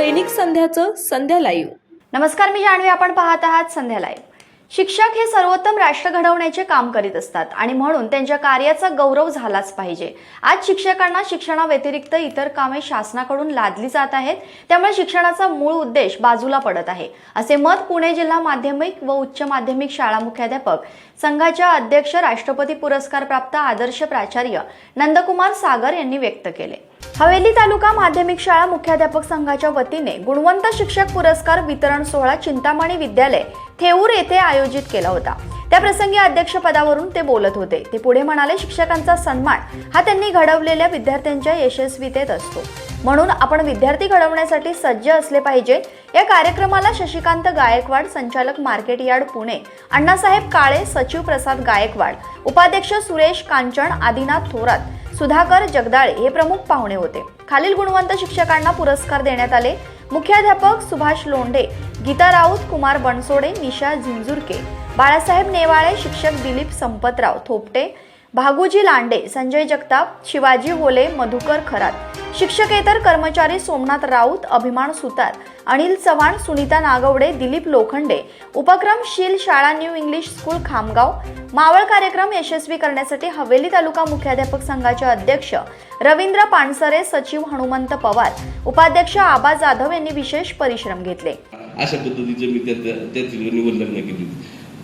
दैनिक संध्याचं संध्या live. नमस्कार मी जाणवी आपण पाहत आहात संध्या लाईव्ह. शिक्षक हे सर्वोत्तम राष्ट्र घडवण्याचे काम करीत असतात आणि म्हणून त्यांच्या कार्याचा गौरव झालाच पाहिजे. आज शिक्षकांना शिक्षणाव्यतिरिक्त इतर कामे शासनाकडून लादली जात आहेत. त्यामुळे शिक्षणाचा मूळ उद्देश बाजूला पडत आहे. असे मत पुणे जिल्हा माध्यमिक व उच्च माध्यमिक शाळा मुख्याध्यापक संघाच्या अध्यक्ष राष्ट्रपती पुरस्कार प्राप्त आदर्श प्राचार्य नंदकुमार सागर यांनी व्यक्त केले. हवेली तालुका माध्यमिक शाळा मुख्याध्यापक संघाच्या वतीने गुणवंत शिक्षक पुरस्कार वितरण सोहळा चिंतामणी विद्यालय थेऊर येथे आयोजित केला होता. त्याप्रसंगी अध्यक्षपदावरून ते बोलत होते. ते पुढे म्हणाले शिक्षकांचा सन्मान हा त्यांनी घडवलेल्या विद्यार्थ्यांच्या यशस्वीतेत असतो. म्हणून आपण विद्यार्थी घडवण्यासाठी सज्ज असले पाहिजे. या कार्यक्रमाला शशिकांत गायकवाड संचालक मार्केट यार्ड पुणे अण्णासाहेब काळे सचिव प्रसाद गायकवाड उपाध्यक्ष सुरेश कांचन आदिनाथ थोरात सुधाकर जगदाळे हे प्रमुख पाहुणे होते. खालील गुणवंत शिक्षकांना पुरस्कार देण्यात आले. मुख्याध्यापक सुभाष लोंढे गीता राऊत कुमार बनसोडे निशा झिंजुरके बाळासाहेब नेवाळे शिक्षक दिलीप संपतराव थोपटे भागुजी लांडे संजय जगताप शिवाजी होले मधुकर खरात शिक्षकेतर कर्मचारी सोमनाथ राऊत अभिमान सुतार अनिल चव्हाण सुनीता नागवडे दिलीप लोखंडे. उपक्रमशील शाळा new English school Khamgaon. Maval कार्यक्रम यशस्वी करण्यासाठी हवेली तालुका मुख्याध्यापक संघाचे अध्यक्ष रवींद्र पानसरे सचिव हनुमंत पवार. उपाध्यक्ष आबा जाधव यांनी विशेष परिश्रम घेतले. अशा पद्धतीचे मी त्या निवडणूक केली.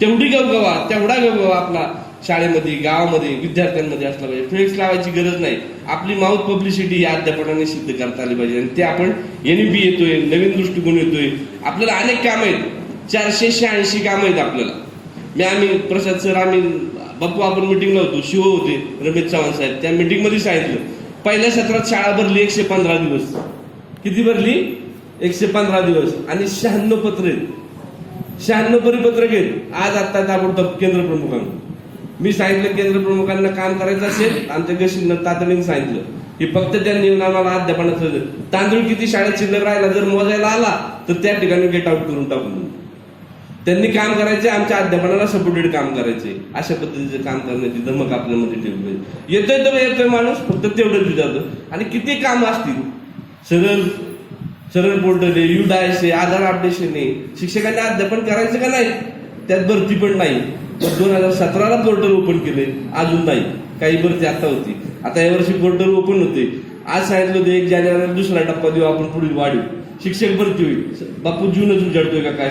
तेवढी गवगवा तेवढा गवगवा आपला शाळेमध्ये गावामध्ये विद्यार्थ्यांमध्ये असला पाहिजे. फ्लेक्स लावायची गरज नाही. आपली माउथ पब्लिसिटी या अध्यापनाने सिद्ध करता आली पाहिजे. आणि ते आपण एनबी येतोय नवीन दृष्टिकोन येतोय. आपल्याला अनेक कामं आहेत. चारशे शहाऐंशी कामं आहेत आपल्याला. मी आम्ही प्रसाद सर आम्ही बाप्पू आपण मिटिंगला होतो. शिव होते रमेश चव्हाण साहेब. त्या मीटिंगमध्ये सांगितलं पहिल्या सत्रात शाळा भरली एकशे पंधरा दिवस. किती भरली? एकशे पंधरा दिवस. आणि शहाण्णव पत्र आहेत. शहाण्णव परिपत्रक आहेत. आज आता आपण केंद्र प्रमुखांना. मी सांगितलं केंद्र प्रमुखांना काम करायचं असेल आमच्या गशीनं तातडीने सांगितलं. की फक्त त्या येऊन अध्यापनाचं तांदूळ किती शाळेत शिल्लक राहिला जर मोजायला आला तर त्या ठिकाणी गेट आउट करून टाकून त्यांनी काम करायचे आमच्या अध्यापनाला सपोर्टेड काम करायचे. अशा पद्धतीचं काम करण्याची धमक आपल्यामध्ये ठेवली. पाहिजे येतोय तर येतोय माणूस फक्त तेवढंच विचारतो. आणि किती काम असतील? सरळ सरळ पोर्टल आहे यू आहे आधार अपडेशन आहे. शिक्षकांनी अध्यापन करायचं का नाही? त्यात भरती पण नाही. दोन हजार सतराला पोर्टल ओपन केले. अजून नाही. काही भरती आता होती. आता यावर्षी पोर्टल ओपन होते. आज सांगितलं होतं एक जानेवारी दुसरा टप्पा देऊ आपण पुढील वाढीव. शिक्षक भरती होईल. बापू जीवनच उजाडतोय का काय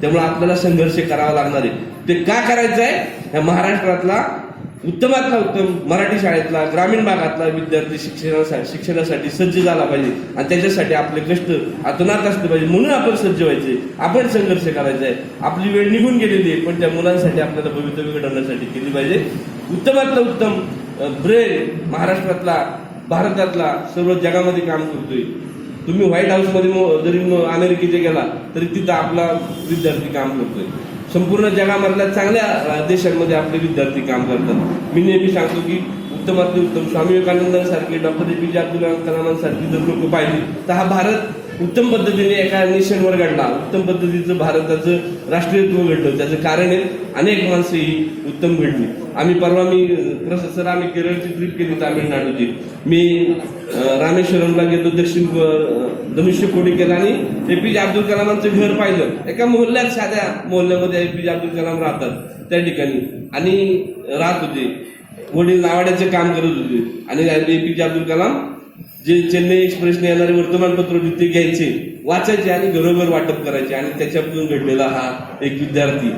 त्यामुळे आपल्याला संघर्ष करावा लागणार आहे. ते का करायचं आहे या महाराष्ट्रातला उत्तमातला उत्तम मराठी शाळेतला ग्रामीण भागातला विद्यार्थी शिक्षणासाठी शिक्षणासाठी सज्ज झाला पाहिजे. आणि त्याच्यासाठी आपले कष्ट अतोनात असले पाहिजे. म्हणून आपण सज्ज व्हायचे. आपण संघर्ष करायचा. आहे आपली वेळ निघून गेलेली आहे पण त्या मुलांसाठी आपल्याला भवितव्य घडवण्यासाठी केली पाहिजे. उत्तमातला उत्तम ब्रेन महाराष्ट्रातला भारतातला सर्व जगामध्ये काम करतोय. तुम्ही व्हाईट हाऊसमध्ये जरी अमेरिकेचे गेला तरी तिथं आपला विद्यार्थी काम करतोय. संपूर्ण जगामधल्या चांगल्या देशांमध्ये आपले विद्यार्थी काम करतात. मी नेहमी सांगतो की उत्तमातले उत्तम स्वामी विवेकानंदांसारखे डॉक्टर ए पी जे अब्दुल कलामांसारखी जर लोक पाहिली तर हा भारत उत्तम पद्धतीने एका नेशनवर घडला. उत्तम पद्धतीचं भारताचं राष्ट्रीयत्व घडलं. त्याचं कारण आहे अनेक माणसं ही उत्तम घडली. आम्ही परवा मी सर आम्ही केरळची ट्रिप केली तामिळनाडूची. मी रामेश्वरमला गेलो दक्षिण अ, धनुष्यकोडी केला आणि एपीजे अब्दुल कलामांचं घर पाहिलं. एका मोहल्ल्यात साध्या मोहल्ल्यामध्ये एपीजे अब्दुल कलाम राहतात त्या ठिकाणी. आणि राहत होते. वडील नावाड्याचे काम करत होते. आणि एपीजे अब्दुल कलाम जे चेन्नई एक्सप्रेसने येणारे वर्तमानपत्र होते घ्यायचे वाचायचे आणि घरोघर वाटप करायचे आणि त्याच्यातून घडलेला हा एक विद्यार्थी.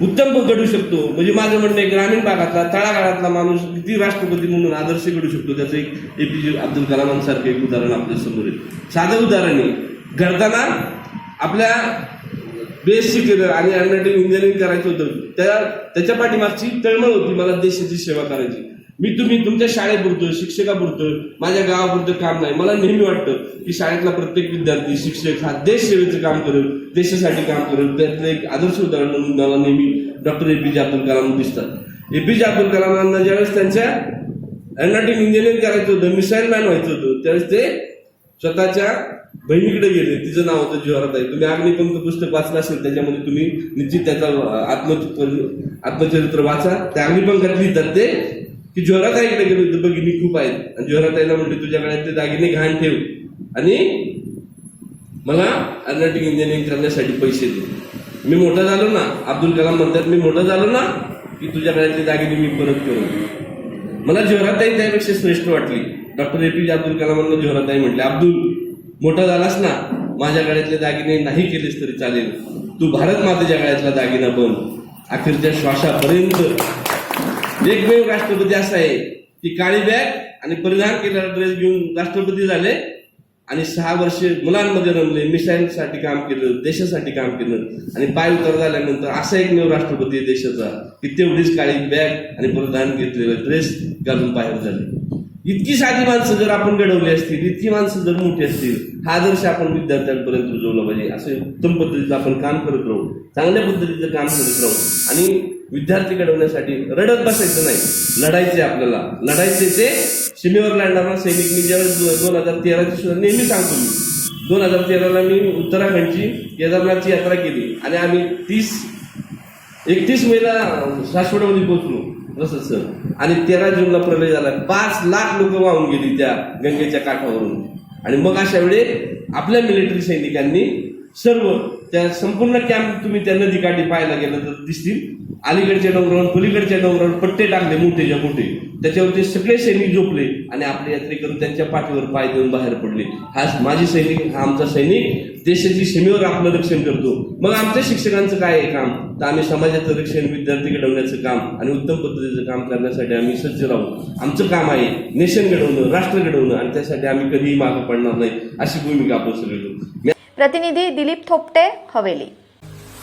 उत्तम घडू शकतो. म्हणजे माझं म्हणणं आहे ग्रामीण भागातला तळागाळातला माणूस किती राष्ट्रपती म्हणून आदर्श घडू शकतो त्याचं एक एपीजे अब्दुल कलामांसारखं एक उदाहरण आपल्यासमोर आहे. साधं उदाहरण आहे घडताना आपल्या बेस केलं आणि अनॅटिक इंजिनिअरिंग करायचं होतं त्या त्याच्या पाठीमागची तळमळ होती मला देशाची सेवा करायची. मी तुम्ही तुमच्या शाळेपुरतं शिक्षकापुरतं माझ्या गावापुरतं काम नाही. मला नेहमी वाटतं की शाळेतला प्रत्येक विद्यार्थी शिक्षक हा देश सेवेचं काम करेल देशासाठी काम करेल. त्यातलं एक आदर्श उदाहरण म्हणून मला नेहमी डॉक्टर एपीजे अब्दुल कलाम दिसतात. एपीजे अब्दुल कलामांना ज्यावेळेस त्यांच्या एरोनॉटिक इंजिनिअरिंग करायचं होतं मिसाईल मॅन व्हायचं होतं त्यावेळेस ते स्वतःच्या बहिणीकडे गेले. तिचं नाव होतं ज्वाराताई तुम्ही अग्निपंख पुस्तक वाचलं असेल त्याच्यामध्ये तुम्ही निश्चित त्याचा आत्म आत्मचरित्र वाचा. त्या अग्निपंखात लिहितात ते. की ज्वाराताईकडे गेलो तर बघिनी खूप आहेत आणि जोराताईला म्हणते तुझ्या ते दागिने घाण ठेव. आणि मला एरोनॉटिक इंजिनिअरिंग करण्यासाठी पैसे दे. मी मोठा झालो ना अब्दुल कलाम म्हणतात मी मोठा झालो ना की तुझ्या गळ्यातली दागिने मी परत करू मला जोराताई त्यापेक्षा श्रेष्ठ वाटली. डॉक्टर ए पी जे अब्दुल कलामांना जोराताई म्हटले अब्दुल मोठा झालास ना माझ्या गळ्यातले दागिने नाही केलेस तरी चालेल. तू भारत मातेच्या गळ्यातला दागिना बन. अखेरच्या श्वासापर्यंत एकमेव राष्ट्रपती असा आहे की काळी बॅग आणि परिधान केलेला ड्रेस घेऊन राष्ट्रपती झाले. आणि सहा वर्षे मुलांमध्ये रमले मिसाईलसाठी काम केलं देशासाठी काम केलं. आणि पाय उतर झाल्यानंतर असा एकमेव राष्ट्रपती आहे देशाचा की तेवढीच काळी बॅग आणि परिधान घेतलेलं ड्रेस घालून बाहेर झाले. इतकी साधी माणसं जर आपण घडवली असतील इतकी माणसं जर मोठी असतील हा आदर्श आपण विद्यार्थ्यांपर्यंत रुजवला पाहिजे असे उत्तम पद्धतीचं आपण काम करत राहू चांगल्या पद्धतीचं काम करत राहू आणि विद्यार्थी घडवण्यासाठी रडत बसायचं नाही. लढायचे आपल्याला. लढायचे ते सीमेवर लढणारा सैनिक. मी ज्यावेळेस दोन हजार तेराची सुद्धा नेहमी सांगतो मी. दोन हजार तेराला मी उत्तराखंडची केदारनाथची यात्रा केली. आणि आम्ही तीस एकतीस मेला सासवडमध्ये पोहोचलो. असं सर. आणि तेरा जूनला प्रलय झाला. पाच लाख लोक वाहून गेली त्या गंगेच्या काठावरून. आणि मग अशा वेळी आपल्या मिलिटरी सैनिकांनी सर्व त्या संपूर्ण कॅम्प तुम्ही त्या नदीकाठी पाहायला गेलं तर दिसतील. अलीकडच्या डोंगरावर पलीकडच्या डोंगरावर पट्टे टाकले मोठेच्या मोठे. त्याच्यावरती सगळे सैनिक झोपले आणि आपले यात्रेकरू त्यांच्या पाठीवर पाय देऊन बाहेर पडले. हा माझी सैनिक हा आमचा सैनिक देशाची सीमेवर आपलं रक्षण करतो. मग आमच्या शिक्षकांचं काय आहे काम? तर आम्ही समाजाचं रक्षण विद्यार्थी घडवण्याचं काम आणि उत्तम पद्धतीचं काम करण्यासाठी आम्ही सज्ज राहू. आमचं काम आहे नेशन घडवणं राष्ट्र घडवणं आणि त्यासाठी आम्ही कधीही मागं पडणार नाही अशी भूमिका आपण सगळे प्रतिनिधी दिलीप थोपटे हवेली.